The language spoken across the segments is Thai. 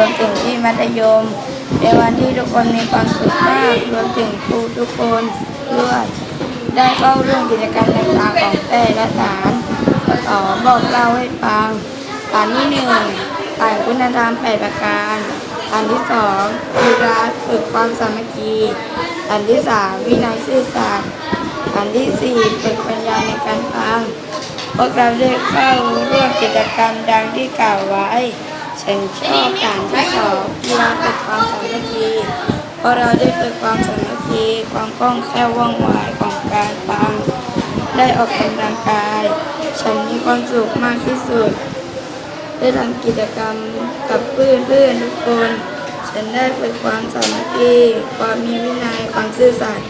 วมถึงที่มัธยมเป็นวันที่ทุกคนมีความสุขมากรวมถึงครูทุกคนด้วยได้เข้าร่วมกิจกรรมต่างๆของแต่ละฐานขอบอกเล่าให้ฟังฐานที่หนึ่งฐานคุณธรรมแปดประการฐานที่สองกีฬาฝึกความสามัคคีฐานที่สามวินัยซื่อสัตย์ฐานที่สี่ฝึกปัญญาในการฟังพวกเราได้เข้าร่วมกิจกรรมดังที่กล่าวไว้ ฉันชอบฐานที่สองกีฬาฝึกความสามัคคีเพราะเราได้ฝึกความสามัคคีความคล่องแคล่วว่องไวของการฟังได้ออกกำลังกาย ฉันมีความสุขมากที่สุด ได้ทำกิจกรรมกับเพื่อนเพื่อนทุกคน ฉันได้ฝึกความสามัคคีความมีวินัยความซื่อสัตย์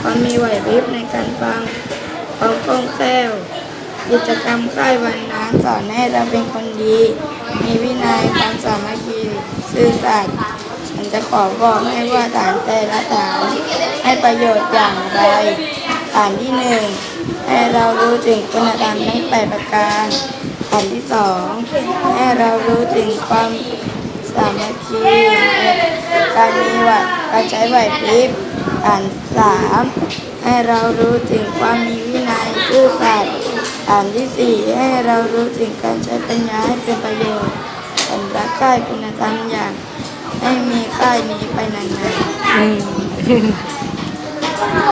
ความมีไหวพริบในการฟังความคล่องแคล่วกิจกรรมค่ายวันนั้นสอนให้เราเป็นคนดี มีวินัยความสามัคคีซื่อสัตย์ฉันจะขอบอกให้ว่าฐานแต่ละฐานให้ประโยชน์อย่างไรฐานที่หนึ่งให้เรารู้ถึงคุณธรรมทั้งแปดประการฐานที่สองให้เรารู้ถึงความสามัคคีการมีวัดการใช้ไหวพริบฐานสามให้เรารู้ถึงความมีวินัยซื่อสัตย์ ฐานที่สี่ให้เรารู้ถึงการใช้ปัญญาให้เป็นประโยชน์สำหรับค่ายคุณธรรมอย่างให้มีค่ายนี้ไปนานๆ